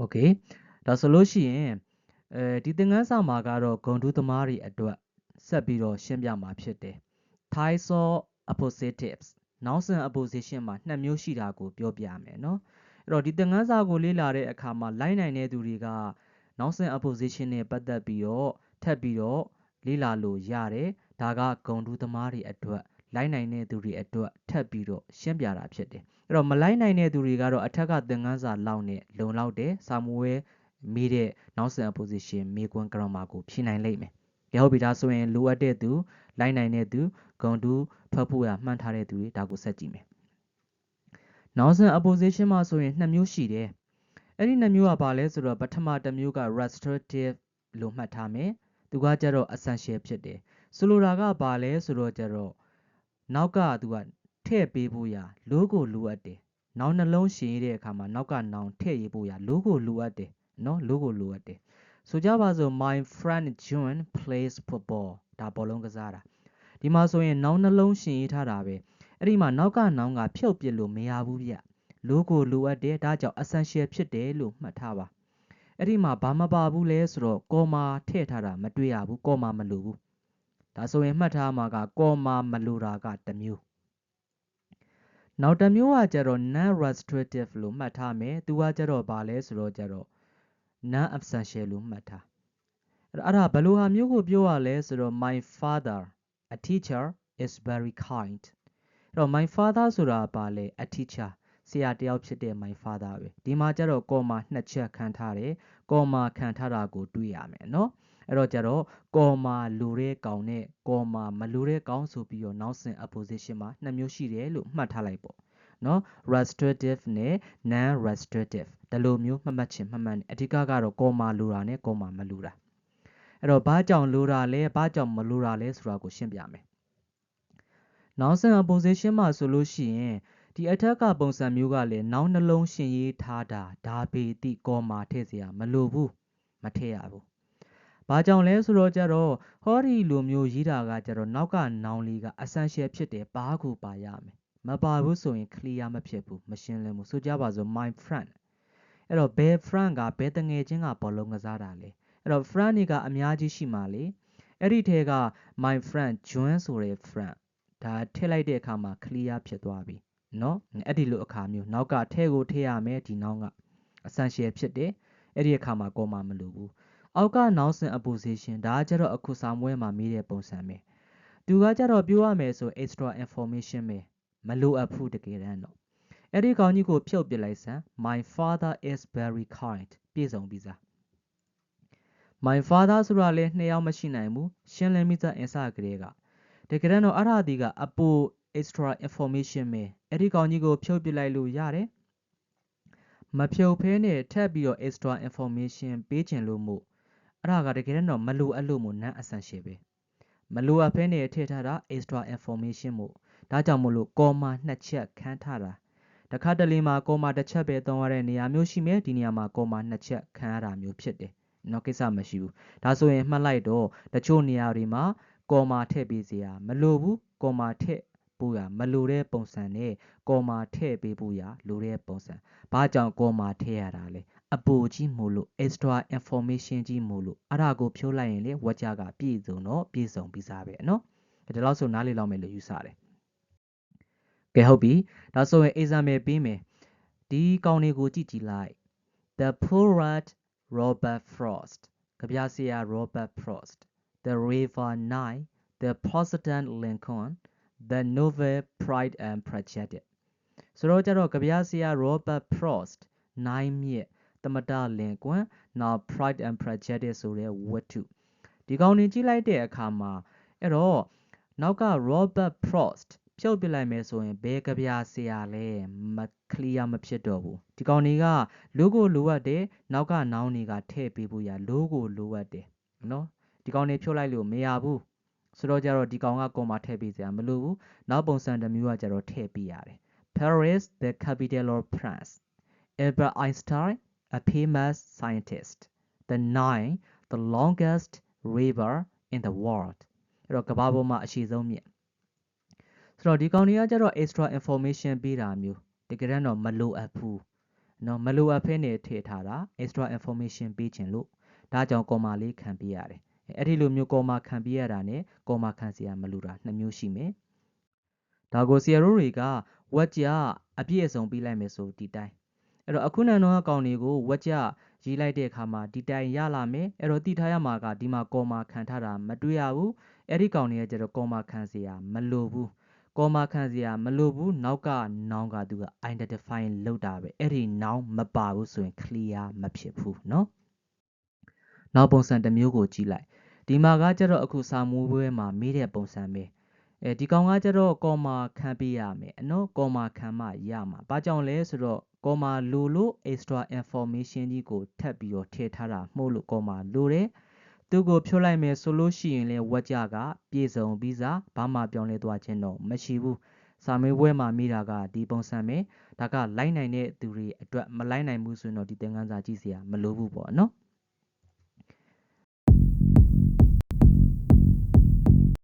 โอเคဒါဆိုလို့ရှိရင်အဲဒီသင်ခန်းစာမှာကတော့ဂုံတူးသမားတွေအတွက်ဆက်ပြီးတော့ရှင်းပြမှာဖြစ်တယ် types of appositives nouns and apposition မှာနှစ်မျိုးရှိတာကိုပြောပြမယ်เนาะအဲ့တော့ဒီသင်ခန်းစာကိုလေ့လာတဲ့အခါမှာလိုက်နိုင်တဲ့သူတွေက nouns and apposition နဲ့ပတ်သက်ပြီးတော့ထပ်ပြီးတော့လေ့လာလို့ရတယ်ဒါကဂုံတူးသမားတွေအတွက် လိုက်နိုင်တဲ့သူတွေအတွက်ထပ်ပြီးတော့ရှင်းပြတာဖြစ်တယ်အဲ့တော့မလိုက်နိုင်တဲ့သူတွေကတော့အထက်ကသင်ခန်းစာလောက်နဲ့လုံလောက်တယ်စာမွေးမေးတဲ့ nouns and apposition မေးခွန်း grammar ကိုဖြေနိုင်လိမ့်မယ်ရဟုတ်ပြီဒါဆိုရင်လိုအပ်တဲ့သူလိုက်နိုင်တဲ့သူဂုံတူးဖတ်ဖို့ရမှန်းထားတဲ့သူတွေဒါကိုဆက်ကြည့်မယ် nouns and apposition မှာဆိုရင်နှစ်မျိုးရှိတယ်အဲ့ဒီနှစ်မျိုးကဘာလဲဆိုတော့ပထမတစ်မျိုးက restorative လို့မှတ်ထားမယ်သူကကြတော့ essential ဖြစ်တယ်ဆိုလိုတာကဘာလဲဆိုတော့ကြတော့ နောက်ကသူကထည့်ပေးဖို့ရလိုးကိုလိုအပ်တယ်နောင်နှလုံးရှင်ရတဲ့အခါမှာနောက်ကနောင်ထည့်ရေးဖို့ရလိုးကိုလိုအပ်တယ်နော်လိုးကိုလိုအပ်တယ်ဆိုကြပါစို့ my friend John plays football ဒါဘောလုံးကစားတာဒီမှာဆိုရင်နောင်နှလုံးရှင်ရေးထားတာပဲအဲ့ဒီမှာနောက်ကနောင်ကဖြုတ်ပစ်လို့မရဘူးဗျလိုးကိုလိုအပ်တယ်ဒါကြောင့် essential ဖြစ်တယ်လို့မှတ်ထားပါအဲ့ဒီမှာဘာမပါဘူးလဲဆိုတော့ကောမာထည့်ထားတာမတွေ့ရဘူးကောမာမလိုဘူး ဒါဆိုရင်မှတ်ထားမှာကကောမာမလိုတာကတစ်မျိုးနောက်တစ်မျိုးကကျတော့ non restrictive လို့မှတ်ထားမယ်သူကကျတော့ဘာလဲဆိုတော့ကျတော့ non essential လို့မှတ်ထားအဲ့ဒါဘယ်လိုဟာမျိုးကိုပြောရလဲဆိုတော့ my father a teacher is very kind အဲ့တော့ my father ဆိုတာဘာလဲ a teacher ဆရာတယောက်ဖြစ်တဲ့ my father ပဲဒီမှာကျတော့ comma နှစ်ချက်ခံထားတယ် comma ခံထားတာကိုတွေ့ရမယ်เนาะ အဲ့တော့ကျတော့ comma လိုတဲ့ကောင်နဲ့ comma မလိုတဲ့ကောင်ဆိုပြီးတော့နောက်ဆင် apposition မှာနှစ်မျိုးရှိတယ်လို့မှတ်ထားလိုက်ပေါ့နော် restrictive နဲ့ non restrictive ဒီလိုမျိုးမှတ်မှတ်ချင်းမှတ်မှတ်အဓိကကတော့ comma လိုတာနဲ့ comma မလိုတာအဲ့တော့ဘာကြောင့်လိုတာလဲဘာကြောင့်မလိုတာလဲဆိုတာကိုရှင်းပြမယ် noun and apposition မှာဆိုလို့ရှိရင်ဒီအထက်ကပုံစံမျိုးကလည်း noun နှလုံးရှင်းရေးထားတာဒါပေတိ comma ထည့်စရာမလိုဘူးမထည့်ရဘူး ဘာကြောင့်လဲဆိုတော့ကြတော့ဟောဒီလိုမျိုးရေးတာကကြတော့နောက်က noun လေးက essential ဖြစ်တယ်ဘာကိုပါရမယ်မပါဘူးဆိုရင် clear မဖြစ်ဘူးမရှင်းလင်းဘူးဆိုကြပါစို့ my friend အဲ့တော့ဘယ် friend ကဘယ်တငယ်ချင်းကဘောလုံးကစားတာလဲအဲ့တော့ friend တွေကအများကြီးရှိမှလေအဲ့ဒီထဲက my friend John ဆိုတဲ့ friend ဒါထည့်လိုက်တဲ့အခါမှာ clear ဖြစ်သွားပြီเนาะအဲ့ဒီလိုအခါမျိုးနောက်ကထဲကိုထည့်ရမယ်ဒီနောက်က essential ဖြစ်တယ်အဲ့ဒီအခါမှာ comma မလိုဘူး အောက်က noun and apposition ဒါကကျတော့အခုစာမွဲမှာမေးတဲ့ပုံစံပဲသူကကျတော့ပြောရမယ်ဆို extra information ပဲမလိုအပ်ဘူးတကယ်တမ်းတော့အဲ့ဒီကောင်ကြီးကိုဖြုတ်ပစ်လိုက်စမ်း my father is very kind ပြည့်စုံပြီးစား my father ဆိုတာလဲနှစ်ယောက်မရှိနိုင်ဘူးရှင်းလင်းပြီးသားအင်စကလေးကတကယ်တော့အဲ့ဒါဒီကအပို extra information ပဲအဲ့ဒီကောင်ကြီးကိုဖြုတ်ပစ်လိုက်လို့ရတယ်မဖြုတ်ဖဲနဲ့ထပ်ပြီးတော့ extra information ပေးချင်လို့မို့ အဲ့ဒါကတကယ်တော့မလိုအပ်လို့မို့ non essential ပဲမလိုအပ်ဖဲနဲ့ထည့်ထားတာ extra information မို့ဒါကြောင့်မို့လို့ကောမာနှစ်ချက်ခန်းထားတာတခါတလေမှာကောမာတစ်ချက်ပဲသုံးရတဲ့နေရာမျိုးရှိမယ်ဒီနေရာမှာကောမာနှစ်ချက်ခန်းရတာမျိုးဖြစ်တယ်နော်ကိစ္စမရှိဘူးဒါဆိုရင်မှတ်လိုက်တော့တချို့နေရာတွေမှာကောမာထည့်ပေးစရာမလိုဘူးကောမာထည့်ဖို့ရမလိုတဲ့ပုံစံနဲ့ကောမာထည့်ပေးဖို့ရလိုတဲ့ပုံစံဘာကြောင့်ကောမာထည့်ရတာလဲ အပူကြီးမို့လို့ extra information ကြီးမို့လို့အဲ့ဒါကိုဖြိုးလိုက်ရင်လေဝက်ကြကပြည့်စုံတော့ပြည့်စုံပြီးသားပဲနော်ဒါလောက်ဆိုနားလေလောက်မယ်လို့ယူဆတယ်ကဲဟုတ်ပြီဒါဆိုရင် example ပေးမယ်ဒီကောင်းလေးကိုကြည့်ကြည့်လိုက် The poet Robert Frost ကဗျာဆရာ Robert Frost The River Nile The President Lincoln The Novel Pride and Prejudice ဆိုတော့ကြတော့ကဗျာဆရာ Robert Frost နိုင်မြစ် သမတလင်ကွန်းနောက် Pride and Prejudice ဆိုတဲ့ဝတ္ထု ဒီကောင်းနေကြည့်လိုက်တဲ့အခါမှာအဲ့တော့နောက်က Robert Frost ဖြုတ်ပြလိုက်မယ်ဆိုရင် ဘယ်ကဗျာဆရာလဲမကလီယာမဖြစ်တော့ဘူး ဒီကောင်တွေက လိုကိုလိုအပ်တယ် နောက်က နောင်းတွေကထည့်ပေးဖို့ရလိုကိုလိုအပ်တယ်နော် ဒီကောင်တွေဖြုတ်လိုက်လို့မရဘူး ဆိုတော့ကြတော့ ဒီကောင်ကကွန်မာထည့်ပေးစရာမလိုဘူး နောက်ပုံစံတစ်မျိုးကကြတော့ ထည့်ပေးရတယ် Paris the capital of France Albert Einstein a famous scientist the Nile the longest river in the world အဲ့တော့ကမ္ဘာပေါ်မှာအရှိဆုံးမြစ်ဆိုတော့ဒီကောင်တွေကကျတော့ extra information ပေးတာမျိုးတကယ်တော့မလိုအပ်ဘူးနော်မလိုအပ်ဖဲနဲ့ထည့်ထားတာ extra information ပေးခြင်းလို့ဒါကြောင့်ကော်မာလေးခံပေးရတယ်အဲ့ဒီလိုမျိုးကော်မာခံပေးရတာနဲ့ကော်မာခံစရာမလိုတာနှစ်မျိုးရှိမယ်ဒါကိုဆရာတို့တွေကဝက်ကြအပြည့်အစုံပြီးလိုက်မယ်ဆိုဒီတိုင်း အဲ့တော့အခုနန်တော့အကောင်တွေကိုဝက်ကြရေးလိုက်တဲ့အခါမှာဒီတိုင်ရလာမယ်အဲ့တော့တိထားရမှာကဒီမှာကော်မာခံထားတာမတွေ့ရဘူးအဲ့ဒီကောင်တွေကကျတော့ကော်မာခံစရာမလိုဘူးကော်မာခံစရာမလိုဘူးနောက်ကနောင်ကသူက identify လောက်တာပဲအဲ့ဒီနောင်မပါဘူးဆိုရင် clear မဖြစ်ဘူးเนาะနောက်ပုံစံတစ်မျိုးကိုကြည့်လိုက်ဒီမှာကကျတော့အခုစာမိုးပွဲမှာမေးတဲ့ပုံစံပဲအဲဒီကောင်ကကျတော့ကော်မာခံပေးရမယ်အနော်ကော်မာခံမှရမှာဘာကြောင့်လဲဆိုတော့ ကော်မာလိုလို့ extra information ကြီးကိုထပ်ပြီးတော့ထည့်ထားတာမှုလို့ကော်မာလိုတယ်သူကိုဖြုတ်လိုက်မယ်ဆိုလို့ရှိရင်လေဝက်ကြကပြေစုံပြီးစားဘာမှပြောင်းလဲသွားခြင်းတော့မရှိဘူးစာမေးပွဲမှာမိတာကဒီပုံစံပဲဒါကလိုက်နိုင်တဲ့သူတွေအတွက်မလိုက်နိုင်ဘူးဆိုရင်တော့ဒီသင်ခန်းစာကြည့်စရာမလိုဘူးပေါ့နော်